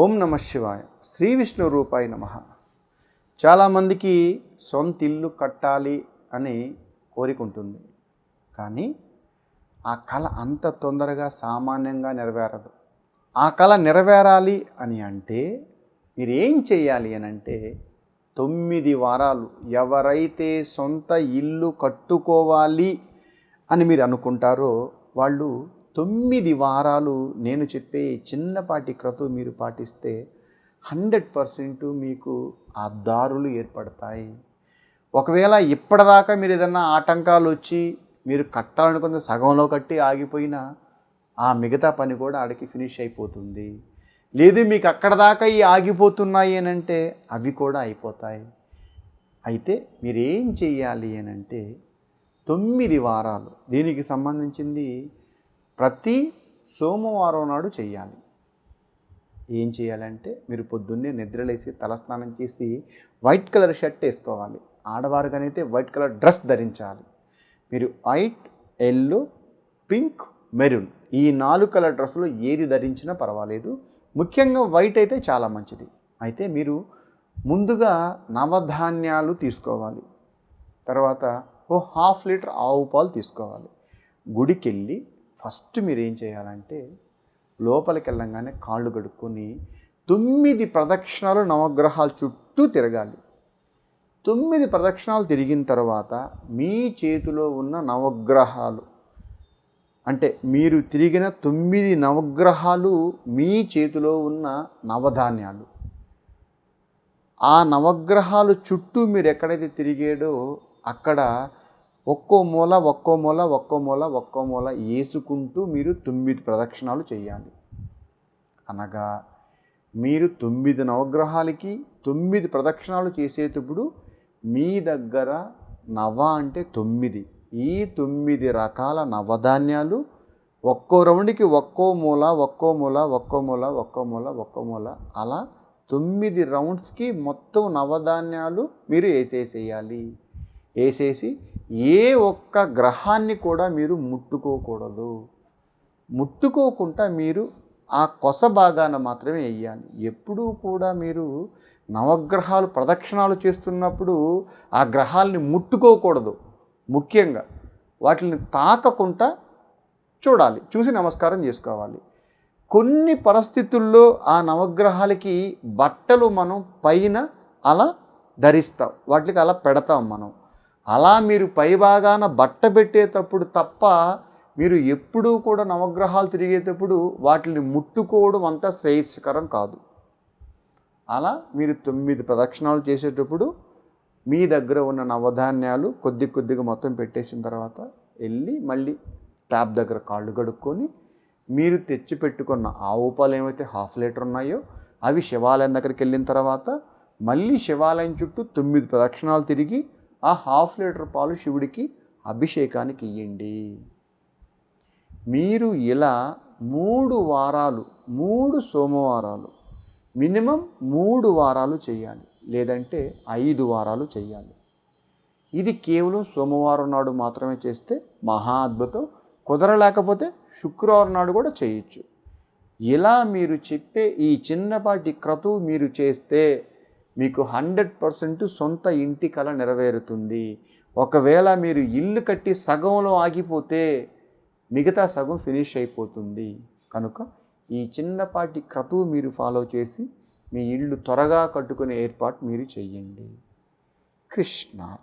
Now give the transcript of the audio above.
ఓం నమ శివాయ. శ్రీ విష్ణు రూపాయ నమ. చాలామందికి సొంత ఇల్లు కట్టాలి అని కోరిక ఉంటుంది కానీ ఆ కళ అంత తొందరగా సామాన్యంగా నెరవేరదు. ఆ కళ నెరవేరాలి అని అంటే మీరు ఏం చేయాలి అని అంటే తొమ్మిది వారాలు ఎవరైతే సొంత ఇల్లు కట్టుకోవాలి అని మీరు అనుకుంటారో వాళ్ళు తొమ్మిది వారాలు నేను చెప్పే చిన్నపాటి క్రతు మీరు పాటిస్తే హండ్రెడ్ పర్సెంట్ మీకు ఆ దారులు ఏర్పడతాయి. ఒకవేళ ఇప్పటిదాకా మీరు ఏదన్నా ఆటంకాలు వచ్చి మీరు కట్టాలనుకున్న సగంలో కట్టి ఆగిపోయినా ఆ మిగతా పని కూడా ఆడికి ఫినిష్ అయిపోతుంది. లేదు మీకు అక్కడ దాకా ఈ ఆగిపోతున్నాయి అనంటే అవి కూడా అయిపోతాయి. అయితే మీరేం చేయాలి అనంటే అని అంటే తొమ్మిది వారాలు దీనికి సంబంధించింది ప్రతి సోమవారం నాడు చేయాలి ఏం చేయాలంటే మీరు పొద్దున్నే నిద్రలేసి తలస్నానం చేసి వైట్ కలర్ షర్ట్ వేసుకోవాలి. ఆడవారిగానైతే వైట్ కలర్ డ్రెస్ ధరించాలి. మీరు వైట్ ఎల్లో పింక్ మెరూన్ ఈ నాలుగు కలర్ డ్రెస్సులు ఏది ధరించినా పర్వాలేదు. ముఖ్యంగా వైట్ అయితే చాలా మంచిది. అయితే మీరు ముందుగా నవధాన్యాలు తీసుకోవాలి. తర్వాత ఓ హాఫ్ లీటర్ ఆవు పాలు తీసుకోవాలి. గుడికి వెళ్ళి ఫస్ట్ మీరు ఏం చేయాలంటే లోపలికి వెళ్ళంగానే కాళ్ళు కడుక్కొని తొమ్మిది ప్రదక్షిణాలు నవగ్రహాల చుట్టూ తిరగాలి. తొమ్మిది ప్రదక్షిణాలు తిరిగిన తర్వాత మీ చేతిలో ఉన్న నవగ్రహాలు అంటే మీరు తిరిగిన తొమ్మిది నవగ్రహాలు మీ చేతిలో ఉన్న నవధాన్యాలు. ఆ నవగ్రహాలు చుట్టూ మీరు ఎక్కడైతే తిరిగాడో అక్కడ ఒక్కో మూల ఒక్కో మూల ఒక్కో మూల ఒక్కో మూల వేసుకుంటూ మీరు తొమ్మిది ప్రదక్షిణాలు చేయాలి. అనగా మీరు తొమ్మిది నవగ్రహాలకి తొమ్మిది ప్రదక్షిణాలు చేసేటప్పుడు మీ దగ్గర నవ అంటే తొమ్మిది. ఈ తొమ్మిది రకాల నవధాన్యాలు ఒక్కో రౌండ్కి ఒక్కో మూల ఒక్కో మూల ఒక్కో మూల ఒక్కో మూల ఒక్కో మూల అలా తొమ్మిది రౌండ్స్కి మొత్తం నవధాన్యాలు మీరు వేసేసేయాలి. వేసేసి ఏ ఒక్క గ్రహాన్ని కూడా మీరు ముట్టుకోకూడదు. ముట్టుకోకుండా మీరు ఆ కొస భాగాన మాత్రమే వేయాలి ఎప్పుడూ కూడా మీరు నవగ్రహాలు ప్రదక్షిణాలు చేస్తున్నప్పుడు ఆ గ్రహాలని ముట్టుకోకూడదు. ముఖ్యంగా వాటిని తాకకుండా చూడాలి. చూసి నమస్కారం చేసుకోవాలి. కొన్ని పరిస్థితుల్లో ఆ నవగ్రహాలకి బట్టలు మనం పైన అలా ధరిస్తాం. వాటికి అలా పెడతాం మనం. అలా మీరు పైభాగాన బట్ట పెట్టేటప్పుడు తప్ప మీరు ఎప్పుడూ కూడా నవగ్రహాలు తిరిగేటప్పుడు వాటిని ముట్టుకోవడం అంత శ్రేయస్కరం కాదు. అలా మీరు తొమ్మిది ప్రదక్షిణాలు చేసేటప్పుడు మీ దగ్గర ఉన్న నవధాన్యాలు కొద్ది కొద్దిగా మొత్తం పెట్టేసిన తర్వాత వెళ్ళి మళ్ళీ ట్యాప్ దగ్గర కాళ్ళు కడుక్కొని మీరు తెచ్చి పెట్టుకున్న ఆవు పాలు ఏమైతే హాఫ్ లీటర్ ఉన్నాయో అవి శివాలయం దగ్గరికి వెళ్ళిన తర్వాత మళ్ళీ శివాలయం చుట్టూ తొమ్మిది ప్రదక్షిణాలు తిరిగి ఆ హాఫ్ లీటర్ పాలు శివుడికి అభిషేకానికి ఇవ్వండి మీరు ఇలా మూడు వారాలు మూడు సోమవారాలు మినిమం మూడు వారాలు చేయాలి లేదంటే ఐదు వారాలు చేయాలి. ఇది కేవలం సోమవారం నాడు మాత్రమే చేస్తే మహా అద్భుతం. కుదరలేకపోతే శుక్రవారం నాడు కూడా చేయొచ్చు. ఇలా మీరు చెప్పే ఈ చిన్నపాటి క్రతువు మీరు చేస్తే మీకు హండ్రెడ్ పర్సెంట్ సొంత ఇంటి కల నెరవేరుతుంది. ఒకవేళ మీరు ఇల్లు కట్టి సగంలో ఆగిపోతే మిగతా సగం ఫినిష్ అయిపోతుంది. కనుక ఈ చిన్నపాటి క్రతువు మీరు ఫాలో చేసి మీ ఇల్లు త్వరగా కట్టుకునే ఏర్పాటు మీరు చెయ్యండి. కృష్ణ